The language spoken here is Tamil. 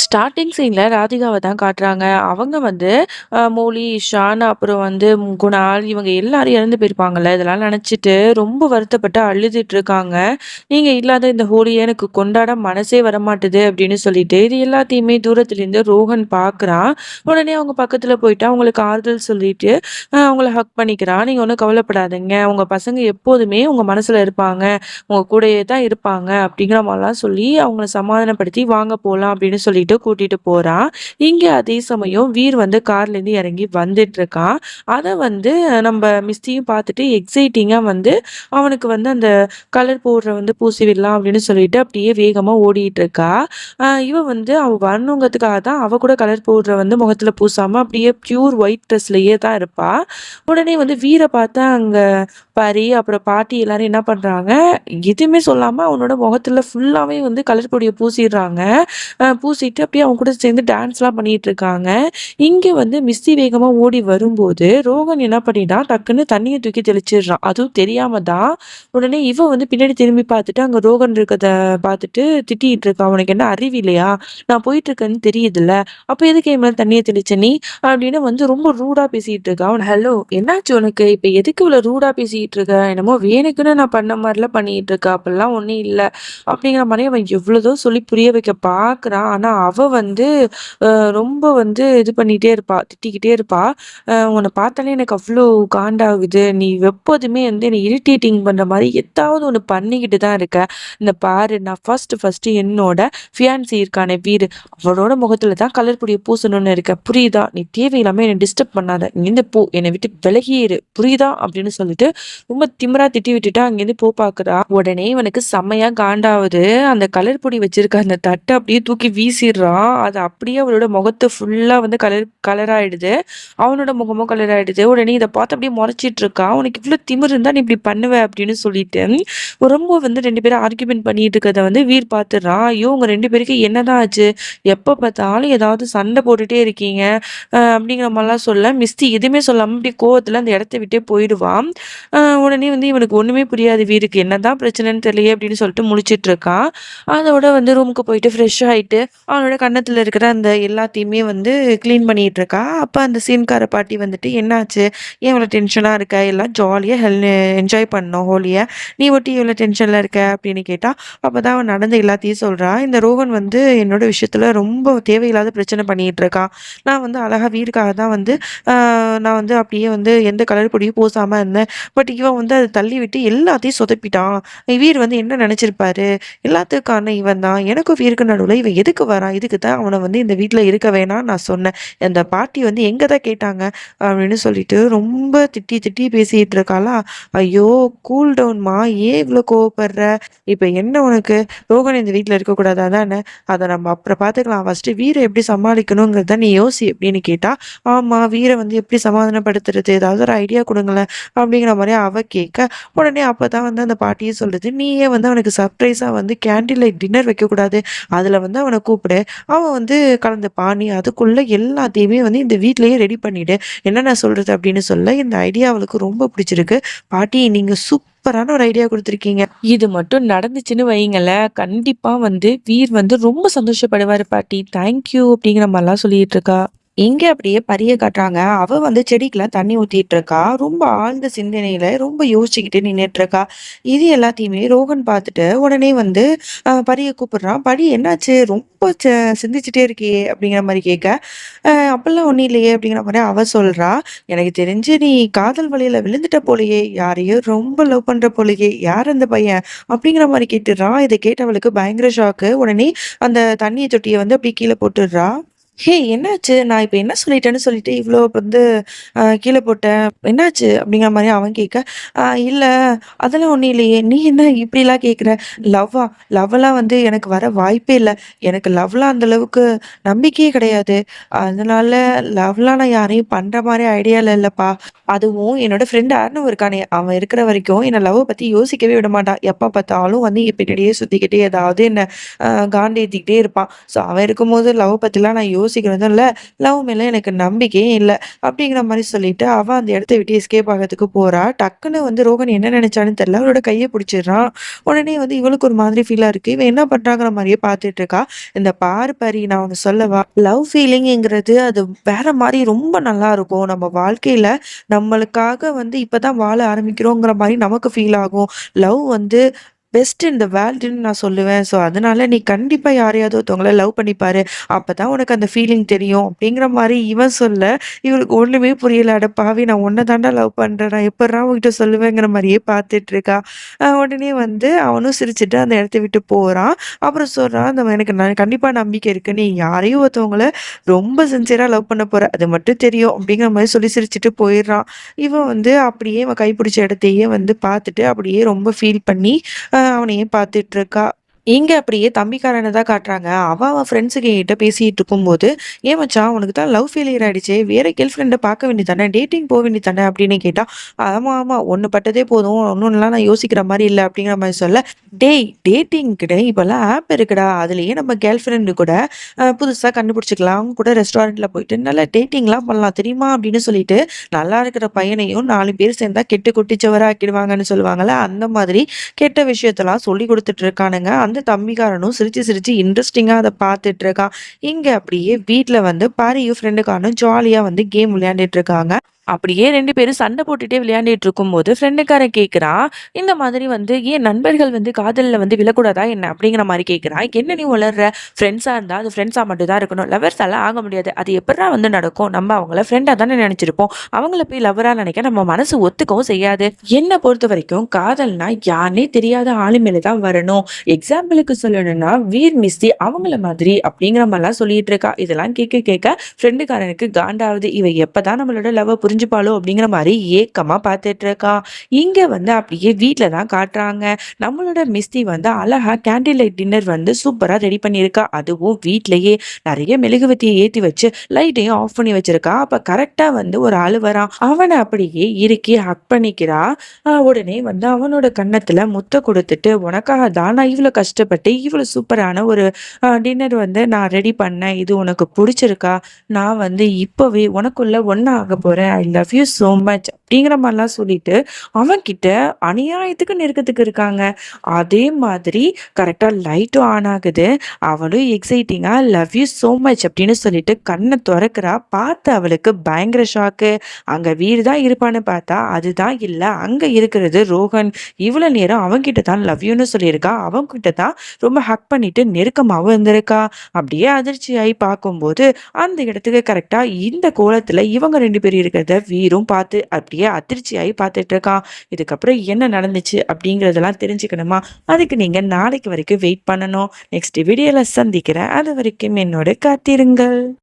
ஸ்டார்டிங் சீனில் ராதிகாவை தான் காட்டுறாங்க. அவங்க வந்து மோலி ஷான் அப்புறம் வந்து குணால் இவங்க எல்லாரும் இறந்து போயிருப்பாங்கல்ல இதெல்லாம் நினச்சிட்டு ரொம்ப வருத்தப்பட்டு அழுதுட்டு இருக்காங்க. நீங்கள் இல்லாத இந்த ஹோலியை எனக்கு கொண்டாட மனசே வரமாட்டுது அப்படின்னு சொல்லிட்டு இது எல்லாத்தையுமே தூரத்துலேருந்து ரோஹன் பார்க்குறான் உடனே அவங்க பக்கத்தில் போயிட்டு அவங்களுக்கு ஆறுதல் சொல்லிட்டு அவங்கள ஹக் பண்ணிக்கிறான். நீங்கள் ஒன்றும் கவலைப்படாதீங்க. உங்கள் பசங்க எப்போதுமே உங்கள் மனசில் இருப்பாங்க. உங்கள் கூடயே தான் இருப்பாங்க அப்படிங்கிற மாதிரிலாம் சொல்லி அவங்கள சமாதானப்படுத்தி வாங்க போகலாம் அப்படின்னு சொல்லிட்டு கூட்டிட்டு போறான் இங்கே அதே சமயம் வீர் வந்து கார்லேருந்து இறங்கி வந்துட்டு இருக்கான் அதை வந்து நம்ம மிஸ்டியும் பார்த்துட்டு எக்ஸைட்டிங்காக வந்து அவனுக்கு வந்து அந்த கலர் போடுற வந்து பூசி விடலாம் அப்படின்னு சொல்லிட்டு அப்படியே வேகமாக ஓடிட்டு இருக்கா இவன் இவ வந்து அவ வரணுங்கிறதுக்காக தான் அவ கூட கலர் பவுடரை வந்து முகத்தில் பூசாமல் அப்படியே பியூர் ஒயிட் ட்ரெஸ்லையே தான் இருப்பா. உடனே வந்து வீரை பார்த்தா அங்கே பரி அப்புறம் பாட்டி எல்லாரும் என்ன பண்ணுறாங்க எதுவுமே சொல்லாமல் அவனோட முகத்தில் ஃபுல்லாகவே வந்து கலர் பொடியை பூசிடுறாங்க. அஹ் போயிட்டு அப்படியே அவங்க கூட சேர்ந்து டான்ஸ்லாம் பண்ணிட்டு இருக்காங்க. இங்கே வந்து மிஸ்ஸி வேகமாக ஓடி வரும்போது ரோகன் என்ன பண்ணிட்டான் டக்குன்னு தண்ணியை தூக்கி தெளிச்சிடுறான். அதுவும் தெரியாம தான். உடனே இவன் வந்து பின்னாடி திரும்பி பார்த்துட்டு அங்கே ரோகன் இருக்கிறத பார்த்துட்டு திட்டிகிட்டு இருக்கான் அவனுக்கு என்ன அறிவு இல்லையா? நான் போயிட்டு இருக்கேன்னு தெரியுதுல்ல. அப்போ எதுக்கு என் மேலே தண்ணியை தெளிச்ச நீ? அப்படின்னு வந்து ரொம்ப ரூடாக பேசிகிட்டு இருக்கான் அவன் ஹலோ என்னாச்சு உனக்கு? இப்போ எதுக்கு இவ்வளோ ரூடாக பேசிகிட்டு இருக்க? என்னமோ வேணுக்குன்னு நான் பண்ண மாதிரிலாம் பண்ணிட்டு இருக்கா. அப்படிலாம் ஒன்றும் இல்லை. அப்படிங்கிற மாதிரி அவன் எவ்வளோதோ சொல்லி புரிய வைக்க பார்க்குறான். ஆனால் அவ வந்து ரொம்ப வந்து இது பண்ணிகிட்டே இருப்பா திட்டிக்கிட்டே இருப்பா. உன்னை பார்த்தாலே எனக்கு அவ்வளோ காண்டாகுது. நீ எப்போதுமே வந்து என்னை இரிட்டேட்டிங் பண்ணுற மாதிரி ஏதாவது ஒன்று பண்ணிக்கிட்டு தான் இருக்க. இந்த பாரு நான் ஃபஸ்ட்டு ஃபஸ்ட்டு என்னோட ஃபியான்சி இருக்கானே வீடு. அவளோட முகத்தில் தான் கலர் பொடியை பூசணும்னு இருக்க. புரியுதா? நீ தேவையில்லாமல் என்னை டிஸ்டர்ப் பண்ணாத. இங்கேருந்து போ. என்னை விட்டு விலகியிரு புரியுதா? அப்படின்னு சொல்லிட்டு ரொம்ப திமிரா திட்டி விட்டுட்டு அங்கேருந்து போ பார்க்குறா உடனே இவனுக்கு செம்மையாக காண்டாவது அந்த கலர் பொடி வச்சிருக்க அந்த தட்டை அப்படியே தூக்கி வீசி வீசிடுறான் அது அப்படியே அவளோட முகத்தை ஃபுல்லா வந்து கலர் கலர் ஆயிடுது. அவனோட முகமும் கலர் ஆயிடுது. உடனே இதை பார்த்து அப்படியே முறைச்சிட்டு இருக்கான் உனக்கு இவ்வளோ திமிரு இருந்தா நீ இப்படி பண்ணுவ அப்படின்னு சொல்லிட்டு ரொம்ப வந்து ரெண்டு பேரும் ஆர்கியூமெண்ட் பண்ணிட்டு இருக்கிறத வந்து வீர் பார்த்துடுறான். ஐயோ உங்க ரெண்டு பேருக்கு என்னதான் ஆச்சு? எப்போ பார்த்தாலும் ஏதாவது சண்டை போட்டுட்டே இருக்கீங்க. அப்படிங்கிற மாதிரிலாம் சொல்ல மிஸ்தி எதுவுமே சொல்லாமல் இப்படி கோவத்தில் அந்த இடத்த விட்டே போயிடுவான். உடனே வந்து இவனுக்கு ஒன்றுமே புரியாது. வீருக்கு என்னதான் பிரச்சனைன்னு தெரியல அப்படின்னு சொல்லிட்டு முடிச்சிட்டு இருக்கான் அதோட வந்து ரூமுக்கு போயிட்டு ஃப்ரெஷ் ஆயிட்டு அவனோட கன்னத்தில் இருக்கிற அந்த எல்லாத்தையுமே வந்து க்ளீன் பண்ணிகிட்டு இருக்கா அப்போ அந்த சீன்கார பாட்டி வந்துட்டு என்னாச்சு? ஏன் இவ்வளோ டென்ஷனாக இருக்க? எல்லாம் ஜாலியாக ஹெல் என்ஜாய் பண்ணோம் ஹோலியை நீ ஒட்டி இவ்வளோ டென்ஷனில் இருக்க? அப்படின்னு கேட்டால் அப்போ தான் அவன் நடந்த எல்லாத்தையும் சொல்கிறான் இந்த ரோகன் வந்து என்னோட விஷயத்தில் ரொம்ப தேவையில்லாத பிரச்சனை பண்ணிகிட்டு இருக்கான் நான் வந்து அழகாக வீருக்காக தான் வந்து நான் வந்து அப்படியே வந்து எந்த கலர் பொடியும் பூசாமல் இருந்தேன். பட் இவன் வந்து அதை தள்ளி விட்டு எல்லாத்தையும் சொதப்பிட்டான். வீர் வந்து என்ன நினச்சிருப்பாரு? எல்லாத்துக்கான இவன் தான். எனக்கும் வீருக்கு நடுவில் இவன் எதுக்கு வரான் இதுக்கு தான் அவனை வந்து இந்த வீட்டில் இருக்க வேணாம் நான் சொன்னேன். அந்த பாட்டி வந்து எங்கே தான் கேட்டாங்க? அப்படின்னு சொல்லிட்டு ரொம்ப திட்டி திட்டி பேசிகிட்டு இருக்காளா? ஐயோ கூல் டவுன்மா ஏன் இவ்வளோ கோவப்படுற? இப்போ என்ன உனக்கு? ரோகன் இந்த வீட்டில் இருக்கக்கூடாதா தானே அதை நம்ம அப்புறம் பார்த்துக்கலாம். ஃபஸ்ட்டு வீரை எப்படி சமாளிக்கணுங்கிறத நீ யோசி அப்படின்னு கேட்டால் ஆமாம் வீரை வந்து எப்படி சமாதானப்படுத்துறது? ஏதாவது ஒரு ஐடியா கொடுங்களேன் அப்படிங்கிற மாதிரி அவ கேட்க உடனே அப்போ தான் வந்து அந்த பாட்டியே சொல்லுது நீயே வந்து அவனுக்கு சர்ப்ரைஸாக வந்து கேண்டில் லைட் டின்னர் வைக்கக்கூடாது. அதில் வந்து அவனை கூப்பிடு. அவன் வந்து கலந்துப்பான் நீ அதுக்குள்ளே எல்லாத்தையுமே வந்து இந்த வீட்லேயே ரெடி பண்ணிடு. என்ன நான் சொல்கிறது அப்படின்னு சொல்ல இந்த ஐடியா அவளுக்கு ரொம்ப பிடிச்சிருக்கு. பாட்டி நீங்கள் சூப்பரான ஒரு ஐடியா கொடுத்துருக்கீங்க. இது மட்டும் நடந்துச்சுன்னு வைங்களேன் கண்டிப்பா வந்து வீர் வந்து ரொம்ப சந்தோஷப்படுவாரு பாட்டி. தேங்க்யூ அப்படிங்கிற மாதிரிலாம் சொல்லிட்டு இருக்கா. இங்க அப்படியே பரிய காட்டுறாங்க. அவ வந்து செடிக்கெல்லாம் தண்ணி ஊத்திட்டு இருக்கா ரொம்ப ஆழ்ந்த சிந்தனையில ரொம்ப யோசிச்சுக்கிட்டு நின்றுட்டு இருக்கா இது எல்லாத்தையுமே ரோகன் பார்த்துட்டு உடனே வந்து பரிய கூப்பிடுறான். பரி என்னாச்சு? ரொம்ப ச- சிந்திச்சுட்டே இருக்கியே அப்படிங்கிற மாதிரி கேட்க அப்பெல்லாம் ஒன்றும் இல்லையே அப்படிங்கிற மாதிரி அவ சொல்றா. எனக்கு தெரிஞ்சு நீ காதல் வழியில விழுந்துட்ட போலயே. யாரையோ ரொம்ப லவ் பண்ற போலயே. யார் அந்த பையன்? அப்படிங்கிற மாதிரி கேட்டுடுறான் இதை கேட்டவளுக்கு பயங்கர ஷாக்கு உடனே அந்த தண்ணியை தொட்டியை வந்து அப்படியே கீழே போட்டுடுறா. "ஹே! என்னாச்சு? நான் இப்போ என்ன சொல்லிட்டேன்னு சொல்லிட்டு இவ்வளோ வந்து கீழே போட்டேன் என்னாச்சு?" அப்படிங்கிற மாதிரி அவன் கேட்க, இல்லை அதெல்லாம் ஒன்றும் இல்லையே. நீ என்ன இப்படிலாம் கேட்குற? லவ்வா? லவ்வெல்லாம் வந்து எனக்கு வர வாய்ப்பே இல்லை எனக்கு லவ்லாம் அந்த அளவுக்கு நம்பிக்கையே கிடையாது. அதனால லவ்லாம் நான் யாரையும் பண்ணுற மாதிரி ஐடியால இல்லைப்பா அதுவும் என்னோட ஃப்ரெண்ட் அருணவ் இருக்கானே, அவன் இருக்கிற வரைக்கும் என்னை லவ்வை பற்றி யோசிக்கவே விட மாட்டான். எப்போ பார்த்தாலும் வந்து என் பின்னாடியே சுற்றிக்கிட்டே ஏதாவது என்னை அ காண்டேத்திக்கிட்டே இருப்பான். ஸோ அவன் இருக்கும்போது லவ் பற்றிலாம் நான் யோசிக்கிறதும் இல்ல. லவ் மேலே எனக்கு நம்பிக்கையும் இல்லை அப்படிங்கிற மாதிரி சொல்லிட்டு அவன் அந்த இடத்த விட்டு எஸ்கேப் ஆகிறதுக்கு போறா. டக்குன்னு வந்து ரோகன் என்ன நினைச்சான்னு தெரியல. அவளோட கையை பிடிச்சிடுறான். உடனே வந்து இவளுக்கு ஒரு மாதிரி ஃபீலாக இருக்கு. இவன் என்ன பண்றாங்கிற மாதிரியே பார்த்துட்டு இருக்கா. இந்த பாரு பரி நான் அவங்க சொல்லவா? லவ் ஃபீலிங்ங்கிறது அது வேற மாதிரி ரொம்ப நல்லா இருக்கும் நம்ம வாழ்க்கையில நம்மளுக்காக வந்து இப்பதான் வாழ ஆரம்பிக்கிறோங்கிற மாதிரி நமக்கு ஃபீல் ஆகும். லவ் வந்து பெஸ்ட் இன் த வேர்ல்டுன்னு நான் சொல்லுவேன். ஸோ, அதனால நீ கண்டிப்பாக யாரையாவது ஒருத்தவங்கள லவ் பண்ணிப்பாரு அப்போ தான் உனக்கு அந்த ஃபீலிங் தெரியும். அப்படிங்கிற மாதிரி இவன் சொல்ல, இவளுக்கு ஒன்றுமே புரியல. அடப்பாவி பாவி! நான் ஒன்றை தாண்டா லவ் பண்ணுறேன் நான் எப்புட்றா உங்ககிட்ட சொல்லுவேங்கிற மாதிரியே பார்த்துட்டு இருக்கா. உடனே வந்து அவனும் சிரிச்சுட்டு அந்த இடத்த விட்டு போகிறான் அப்புறம் சொல்கிறான் அந்த எனக்கு நான் கண்டிப்பாக நம்பிக்கை இருக்கு. நீ யாரையும் ஒருத்தவங்கள ரொம்ப சின்சியராக லவ் பண்ண போகிற அது மட்டும் தெரியும்." அப்படிங்கிற மாதிரி சொல்லி சிரிச்சுட்டு போயிடுறான். இவன் வந்து அப்படியே இவன் கைப்பிடிச்ச இடத்தையே வந்து பார்த்துட்டு, அப்படியே ரொம்ப ஃபீல் பண்ணி அவனையே பார்த்துட்டு இருக்கா. இங்கே அப்படியே தம்பிக்காரனை தான் காட்டுறாங்க. அவன் அவள் ஃப்ரெண்ட்ஸுங்க கிட்ட பேசிகிட்டு இருக்கும்போது, "ஏன் மச்சான் உனக்கு தான் லவ் ஃபெயிலியர் ஆகிடுச்சே வேறு கேர்ள் ஃப்ரெண்டை பார்க்க வேண்டியது தானே. டேட்டிங் போக வேண்டியதானே அப்படின்னு கேட்டால் ஆமாம் ஆமாம் ஒன்று பட்டதே போதும். ஒன்றுலாம் நான் யோசிக்கிற மாதிரி இல்லை அப்படிங்கிற மாதிரி சொல்ல, "டேய் கிட்ட இப்போல்லாம் ஆப் இருக்குடா. அதுலேயே நம்ம கேர்ள் ஃப்ரெண்டு கூட புதுசாக கண்டுபிடிச்சிக்கலாம் அவங்க கூட ரெஸ்டாரண்ட்டில் போயிட்டு நல்லா டேட்டிங்லாம் பண்ணலாம் தெரியுமா?" அப்படின்னு சொல்லிட்டு, நல்லா இருக்கிற பையனையும் நாலு பேர் சேர்ந்தா கெட்டு குட்டிச்சவரா ஆக்கிடுவாங்கன்னு சொல்லுவாங்கல்ல, அந்த மாதிரி கெட்ட விஷயத்தலாம் சொல்லி கொடுத்துட்டு இருக்கானுங்க. அந்த தம்பிக்காரனும் சிரிச்சு சிரிச்சு இன்ட்ரெஸ்டிங்கா அத பார்த்துட்டு இருக்கான். இங்க அப்படியே வீட்ல வந்து பாரியும் ஃப்ரெண்டுக்கானும் ஜாலியா வந்து கேம் விளையாண்டுட்டு இருக்காங்க. அப்படியே ரெண்டு பேரும் சண்டை போட்டுட்டே விளையாண்டுட்டு இருக்கும்போது, ஃப்ரெண்டுக்காரன் கேட்குறான், இந்த மாதிரி வந்து "ஏன் நண்பர்கள் வந்து காதலில் வந்து விழக்கூடாதா என்ன?" அப்படிங்கிற மாதிரி கேட்குறான். "என்ன நீ வளர்ற ஃப்ரெண்ட்ஸாக இருந்தால் அது ஃப்ரெண்ட்ஸாக மட்டும் தான் இருக்கணும். லவ்வர்ஸாலாம் ஆக முடியாது. அது எப்படா வந்து நடக்கும்? நம்ம அவங்கள ஃப்ரெண்டாக தானே நினச்சிருப்போம் அவங்கள போய் லவராக நினைக்க நம்ம மனசு ஒத்துக்கவும் செய்யாது. என்னை பொறுத்த வரைக்கும் காதல்னா யாருனே தெரியாத ஆளு மேலே தான் வரணும். எக்ஸாம்பிளுக்கு சொல்லணும்னா வீர் மிஸ்ஸி அவங்கள மாதிரி." அப்படிங்கிற மாதிரிலாம் சொல்லிட்டு இருக்கா. இதெல்லாம் கேட்க கேட்க ஃப்ரெண்டுக்காரனுக்கு காண்டாவுது. இவ எப்பதான் நம்மளோட லவ் புரிஞ்சுப்பாளோ அப்படிங்கிற மாதிரி ஏக்கமாக பார்த்துட்டு இருக்கா. இங்கே வந்து அப்படியே வீட்டில் தான் காட்டுறாங்க. நம்மளோட மிஸ்தி வந்து அழகாக கேண்டில் லைட் டின்னர் வந்து சூப்பராக ரெடி பண்ணியிருக்கா. அதுவும் வீட்லேயே நிறைய மெழுகுவத்தியை ஏற்றி வச்சு லைட்டையும் ஆஃப் பண்ணி வச்சிருக்கா. அப்போ கரெக்டாக வந்து ஒரு ஆள் வரான். அவனை அப்படியே இறுக்கி ஹக் பண்ணிக்கிறா. உடனே வந்து அவனோட கன்னத்தில் முத்தம் கொடுத்துட்டு "உனக்காக தான் நான் இவ்வளோ கஷ்டப்பட்டு இவ்வளோ சூப்பரான ஒரு டின்னர் வந்து நான் ரெடி பண்ணேன். இது உனக்கு பிடிச்சிருக்கா நான் வந்து இப்போவே உனக்குள்ள ஒன்றா ஆகப் போகிறேன் I love you so much." அப்படிங்கிற மாதிரிலாம் சொல்லிட்டு, அவன்கிட்ட அநியாயத்துக்கு நெருக்கத்துக்கு இருக்காங்க. அதே மாதிரி கரெக்டாக லைட்டும் ஆன் ஆகுது. அவளும் எக்ஸைட்டிங்காக "லவ் யூ ஸோ மச்" அப்படின்னு சொல்லிட்டு கண்ணை திறக்கிறா பார்த்து அவளுக்கு பயங்கர ஷாக்கு. அங்கே வீடு தான் இருப்பான்னு பார்த்தா, அதுதான் இல்லை அங்கே இருக்கிறது ரோஹன். இவ்வளோ நேரம் அவன்கிட்ட தான் லவ் யூன்னு சொல்லியிருக்கா. அவன்கிட்ட தான் ரொம்ப ஹக் பண்ணிட்டு நெருக்கமாகவும் இருந்திருக்கா. அப்படியே அதிர்ச்சியாகி பார்க்கும்போது, அந்த இடத்துக்கு கரெக்டாக இந்த கோலத்தில் இவங்க ரெண்டு பேரும் இருக்கிறத வீரும் பார்த்து அப்படியே அதிர்ச்சியாகி பார்த்துட்டு இருக்கான். இதுக்கப்புறம் என்ன நடந்துச்சு அப்படிங்கிறதெல்லாம் தெரிஞ்சுக்கணுமா? அதுக்கு நீங்க நாளைக்கு வரைக்கும் வெயிட் பண்ணணும். நெக்ஸ்ட் வீடியோவில் சந்திக்கிறேன். அது வரைக்கும் என்னோட காத்திருங்கள்.